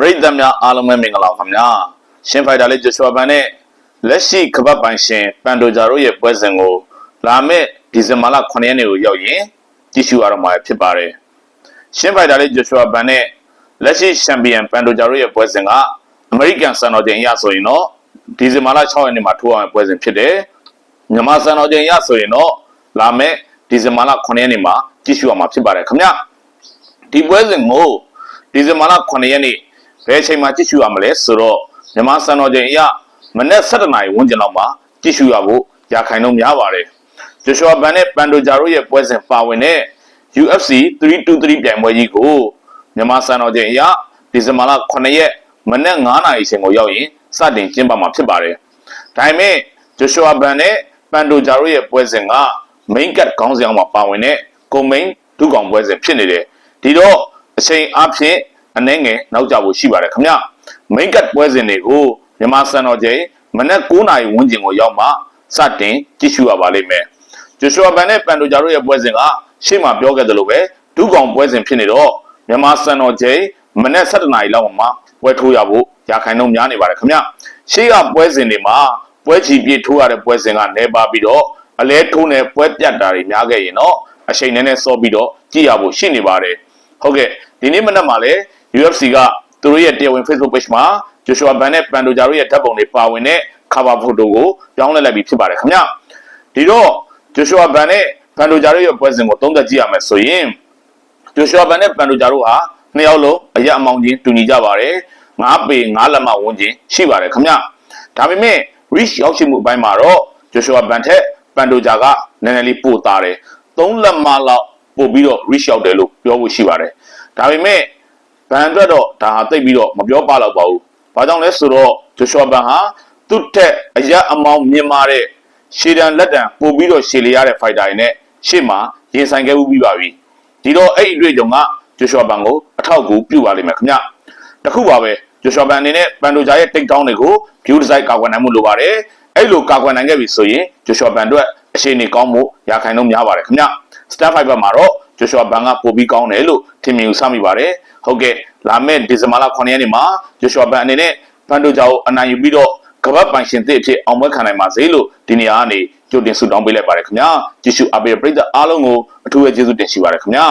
ပရိသတ်များအားလုံးပဲမင်္ဂလာပါခင်ဗျာရှင်ဖိုက်တာလေးဂျိုရှွာဘန်နဲ့လက်ရှိကပတ်ပိုင်ရှင်ပန်တိုဂျာတို့ရဲ့ပွဲစဉ်ကိုလာမယ့်ဒီဇင်ဘာလ9ရက်နေ့ကိုရောက်ရင်ကြည့်ရှုရတော့မှာဖြစ်ပါတယ်ရှင်ဖိုက်တာလေးဂျိုရှွာဘန်နဲ့လက်ရှိချန်ပီယံပန်တိုဂျာတို့ရဲ့ပွဲစဉ်ကအမေရိကန်စံတော်ချိန်အရဆိုရင်တော့ဒီဇင်ဘာလ6ရက်နေ့မှာထိုးအောင်ပွဲစဉ်ဖြစ်တယ်မြန်မာစံတော်ချိန်အရဆိုရင်တော့လာမယ့်ဒီဇင်ဘာလ9ရက်နေ့မှာကြည့်ရှုရမှာဖြစ်ပါတယ်ခင်ဗျာဒီပွဲစဉ်ကိုဒီဇင်ဘာလ9ရက်နေ့ ဘယ်အချိန်မှာကြည့်ရှုရမလဲဆိုတော့မြန်မာစံတော်ချိန်အရမနေ့7နာရီဝန်းကျင်လောက်မှာကြည့်ရှုရဖို့ရခိုင်နှုန်းများပါတယ်ဂျိုရှွာဘန်နဲ့ပန်တိုဂျာတို့ရဲ့ပွဲစဉ်ပါဝင်တဲ့ UFC 323ပြိုင်ပွဲကြီးကိုမြန်မာစံတော်ချိန်အရဒီဇင်ဘာလ9ရက်မနေ့9နာရီအချိန်ကိုရောက်ရင်စတင်ကျင်းပမှာဖြစ်ပါတယ်ဒါပေမဲ့ဂျိုရှွာဘန်နဲ့ပန်တိုဂျာတို့ရဲ့ပွဲစဉ်က main card ခေါင်းဆောင်မှာပါဝင်တဲ့ကုံမိန်ဒုကောင်ပွဲစဉ်ဖြစ်နေတယ်ဒီတော့အချိန်အဖြစ် အနှဲငယ်နောက်ကျဖို့ရှိပါတယ်ခင်ဗျမိတ်ကတ်ပွဲစဉ်တွေကိုမြန်မာစံတော်ချိန်မနက်9:00နာရီဝန်းကျင်ကိုရောက်မှစတင်ကြည့်ရှုရပါလိမ့်မယ်ဂျိုရှွာဘန်နဲ့ပန်တိုဂျာတို့ရဲ့ပွဲစဉ်ကရှေ့မှာပြောခဲ့သလိုပဲဒုကောင်ပွဲစဉ်ဖြစ်နေတော့မြန်မာစံတော်ချိန်မနက်7:00နာရီလောက်မှပွဲထိုးရဖို့ရခိုင်နှုန်းများနေပါတယ်ခင်ဗျရှေ့ကပွဲစဉ်တွေမှာပွဲချီပြည့်ထိုးရတဲ့ပွဲစဉ်ကနေပါပြီးတော့အလဲထိုးနေပွဲပြတ်တာတွေများခဲ့ရင်တော့အချိန်နည်းနည်းစောပြီးတော့ကြည့်ရဖို့ရှိနေပါတယ်ဟုတ်ကဲ့ဒီနေ့မနက်မှာလည်း UFC ကသူတို့ရဲ့တရားဝင် Facebook page မှာ Joshua Ban နဲ့ Pandoja တို့ရဲ့ဓာတ်ပုံတွေပါဝင်တဲ့ cover photo ကိုပြောင်းလဲလိုက်ပြီးဖြစ်ပါတယ်ခင်ဗျဒီတော့ Joshua Ban နဲ့ Pandoja တို့ရဲ့ပွဲစဉ်ကိုသုံးသပ်ကြည့်ရမယ်ဆိုရင် Joshua Ban နဲ့ Pandoja တို့ဟာနှစ်ယောက်လုံးအရက်အမောင်းချင်းတူညီကြပါတယ်9ပေ9လက်မဝန်းကျင်ရှိပါတယ်ခင်ဗျဒါပေမဲ့ reach ရောက်ရှိမှုအပိုင်းမှာတော့ Joshua Ban ထက် Pandoja ကနည်းနည်းလေးပိုသားတယ်3လက်မလောက်ပို့ပြီးတော့ reach ရောက်တယ်လို့ပြောဖို့ရှိပါတယ်ဒါပေမဲ့ ဘန်အတွက်တော့ဒါဟာတိတ်ပြီးတော့မပြောပါတော့ပါဘူး။ဘာကြောင့်လဲဆိုတော့ဂျိုရှွာဘန်ဟာသူ့ထက်အရက်အမောင်းမြင်မာတဲ့ရှေတန်လက်တံပို့ပြီးတော့ရှေလေရတဲ့ဖိုက်တာတွေနဲ့ရှေ့မှာရင်ဆိုင်ခဲ့ပြီးပါပြီ။ဒီတော့အဲ့ဒီအတွေ့အကြုံကဂျိုရှွာဘန်ကိုအထောက်အကူပြုပါလိမ့်မယ်ခင်ဗျ။တခုပါပဲဂျိုရှွာဘန်အနေနဲ့ပန်တိုဂျာရဲ့တိတ်တောင်းတွေကို view design ကာကွယ်နိုင်မှုလိုပါတယ်။အဲ့လိုကာကွယ်နိုင်ခဲ့ပြီဆိုရင်ဂျိုရှွာဘန်အတွက်အရှိန်နေကောင်းမှုရခိုင်နှုန်းများပါတယ်ခင်ဗျ။ Star Fiber မှာတော့ ဂျိုရှွာဘန်ကပို့ပြီးကောင်းတယ်လို့ထင်မြင်ယူဆမိပါတယ်။ဟုတ်ကဲ့လာမယ့်ဒီဇင်ဘာလ9ရက်နေ့မှာဂျိုရှွာဘန်အနေနဲ့ဖန်တိုဂျာကိုအနိုင်ယူပြီးတော့ကမ္ဘာပိုင်ရှင်သစ်အဖြစ်အောင်ပွဲခံနိုင်ပါစေလို့ဒီနေရာကနေကြိုတင်ဆုတောင်းပေးလိုက်ပါတယ်ခင်ဗျာကြည့်ရှုအားပေးတဲ့ပရိသတ်အားလုံးကိုအထူးပဲကျေးဇူးတင်ရှိပါတယ်ခင်ဗျာ